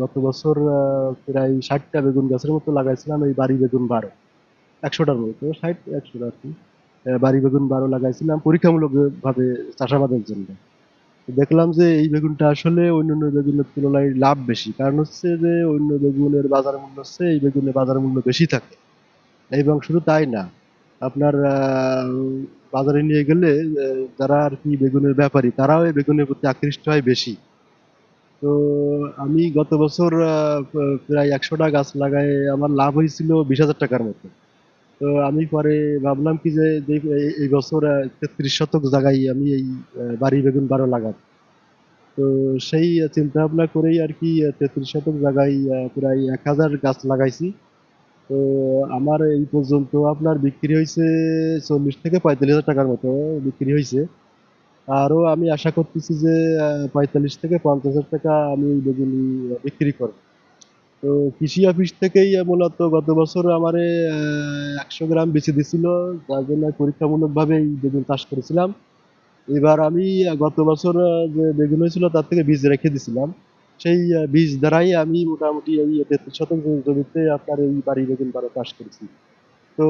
গত বছর প্রায় ষাটটা বেগুন গাছের মতো লাগাইছিলাম, এই বাড়ি বেগুন বারো। একশোটার মতো, ষাট, একশোটা আর কি। বাড়ি বেগুন বারো লাগাইছিলাম পরীক্ষামূলক ভাবে চাষাবাদের জন্য। দেখলাম যে এই বেগুনটা আসলে অন্যান্য বেগুনের তুলনায় লাভ বেশি। কারণ হচ্ছে যে অন্য বেগুনের বাজার মূল্য হচ্ছে, এই বেগুনের বাজার মূল্য বেশি থাকে। এবং শুধু তাই না, আপনার বাজারে নিয়ে গেলে যারা আর কি বেগুনের ব্যাপারী, তারাও এই বেগুনের প্রতি আকৃষ্ট হয় বেশি। তো আমি গত বছর প্রায় একশোটা গাছ লাগাই আমার লাভ হয়েছিল বিশ হাজার টাকার মতো। তো আমি পরে ভাবলাম কি যে এই বছর তেত্রিশ শতক জায়গায় আমি এই বাড়ি বেগুন বারো লাগাব। তো সেই চিন্তা ভাবনা করেই আর কি তেত্রিশ শতক জায়গায় প্রায় এক হাজার গাছ লাগাইছি। তো আমার এই পর্যন্ত আপনার বিক্রি হয়েছে চল্লিশ থেকে পঁয়তাল্লিশ হাজার টাকার মতো বিক্রি হয়েছে। আরও আমি আশা করতেছি যে পঁয়তাল্লিশ থেকে পঞ্চাশ হাজার টাকা আমি বেগুন বিক্রি করব। তো কৃষি অফিস থেকেই মূলত গত বছর আমারে একশো গ্রাম বেচে দিছিল, যার জন্য পরীক্ষামূলকভাবে এই বেগুন চাষ করেছিলাম। এবার আমি গত বছর যে বেগুন হয়েছিল তার থেকে বীজ রেখে দিছিলাম। সেই বীজ দ্বারাই আমি মোটামুটি এই তেত্রিশ শতক জমিতে আপনার এই বাড়ি বেগুন বারো চাষ করেছি। তো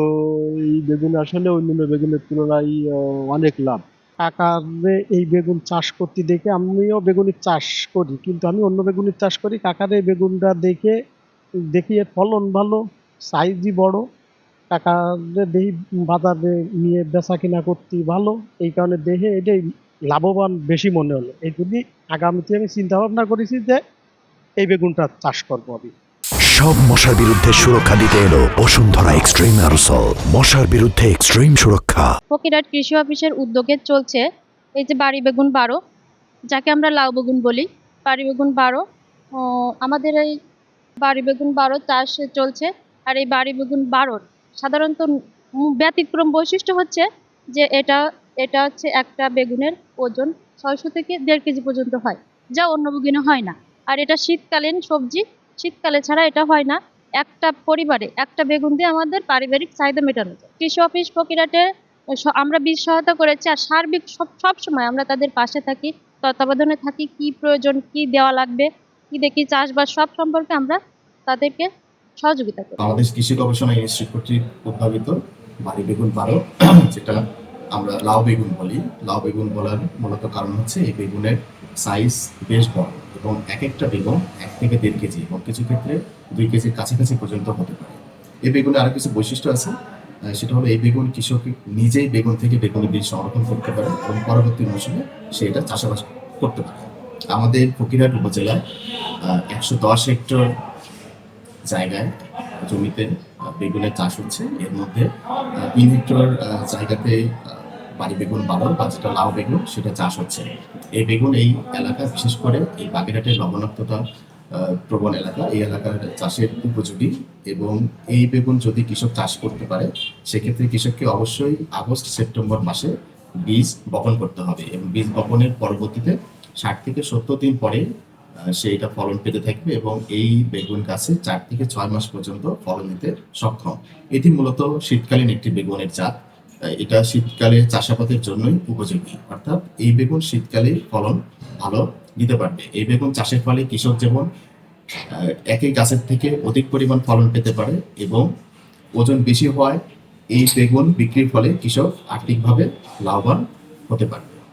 এই বেগুন আসলে অন্যান্য বেগুনের তুলনায় অনেক লাভ। কাকারে এই বেগুন চাষ করতে দেখে আমিও বেগুনের চাষ করি, কিন্তু আমি অন্য বেগুনের চাষ করি। কাকার এই বেগুনটা দেখে, দেখি এর ফলন ভালো সাইজই বড়। কাকারে দেখি বাজারে নিয়ে বেচা কিনা করতে ভালো, এই কারণে দেখে এটাই লাভবান বেশি মনে হলো। এই জন্যই আগামীতে আমি চিন্তা ভাবনা করেছি যে এই বেগুনটা চাষ করব আমি। সব মশার বিরুদ্ধে সুরক্ষা দিতে এলো বসুন্ধরা এক্সট্রিম অ্যারোসল মশার বিরুদ্ধে এক্সট্রিম সুরক্ষা। ফকিরহাট কৃষি অফিসের উদ্যোগে চলছে এই যে বাড়ি বেগুন বারো যাকে আমরা লাউ বেগুন বলি। বাড়ি বেগুন বারো আমাদের এই বাড়ি বেগুন বারো চাষ চলছে। আর এই বাড়ি বেগুন বারোর সাধারণত ব্যতিক্রম বৈশিষ্ট্য হচ্ছে যে এটা এটা হচ্ছে একটা বেগুনের ওজন ছয়শো থেকে দেড় কেজি পর্যন্ত হয়। যা অন্য বেগুনে হয় না। আর এটা শীতকালীন সবজি, শীতকালে ছাড়া এটা হয় না। একটা পরিবারে একটা বেগুন দিয়ে আমাদের পারিবারিক চাহিদা মেটানো যায়। কৃষি অফিস ফকিরাটে আমরা বীজ সহায়তা করেছি আর সার্বিক সব সব সময় আমরা তাদের পাশে থাকি, তত্ত্বাবধানে থাকি, কি প্রয়োজন, কি দেওয়া লাগবে, কি দেখি চাষবাস, সব সম্পর্কে আমরা তাদেরকে সহযোগিতা করি। বাংলাদেশ কৃষি গবেষণা ইনস্টিটিউট কর্তৃক উদ্ভাবিত বাড়ি বেগুন বারো যেটা আমরা লাউ বেগুন বলি। লাউ বেগুন বলার মূলত কারণ হচ্ছে এই বেগুনের সাইজ বেশ বড় এবং এক একটা বেগুন এক থেকে দেড় কেজি এবং কিছু ক্ষেত্রে দুই কেজির কাছাকাছি পর্যন্ত হতে পারে। এই বেগুনে আরও কিছু বৈশিষ্ট্য আছে। সেটা হলো এই বেগুন কৃষক নিজেই বেগুন থেকে বেগুনের বীজ সংরক্ষণ করতে পারে এবং পরবর্তী মৌসুমে সে এটা চাষাবাস করতে পারে। আমাদের ফকিরহাট উপজেলায় একশো দশ হেক্টর জায়গায় জমিতে বেগুনের চাষ হচ্ছে। এর মধ্যে তিন হেক্টর জায়গাতে বাড়ি বেগুন বারো বা যেটা লাউ বেগুন, সেটা চাষ হচ্ছে। এই বেগুন এই এলাকা, বিশেষ করে এই বাগেরহাটের লবণাক্ততা প্রবণ এলাকা, এই এলাকার চাষের উপযোগী এবং এই বেগুন যদি কৃষক চাষ করতে পারে, সেক্ষেত্রে কৃষককে অবশ্যই আগস্ট, সেপ্টেম্বর মাসে বীজ বপন করতে হবে এবং বীজ বপনের পরবর্তীতে ষাট থেকে সত্তর দিন পরে সে এটা ফলন পেতে থাকবে এবং এই বেগুন গাছে চার থেকে ছয় মাস পর্যন্ত ফলন দিতে সক্ষম। এটি মূলত শীতকালীন একটি বেগুনের জাত। এটা শীতকালে চাষাবাদের জন্যই উপযোগী। অর্থাৎ এই বেগুন শীতকালে ফলন ভালো দিতে পারবে। এই বেগুন চাষের ফলে কৃষক যেমন একই গাছের থেকে অধিক পরিমাণ ফলন পেতে পারে এবং ওজন বেশি হওয়ায় এই বেগুন বিক্রির ফলে কৃষক আর্থিকভাবে লাভবান হতে পারে।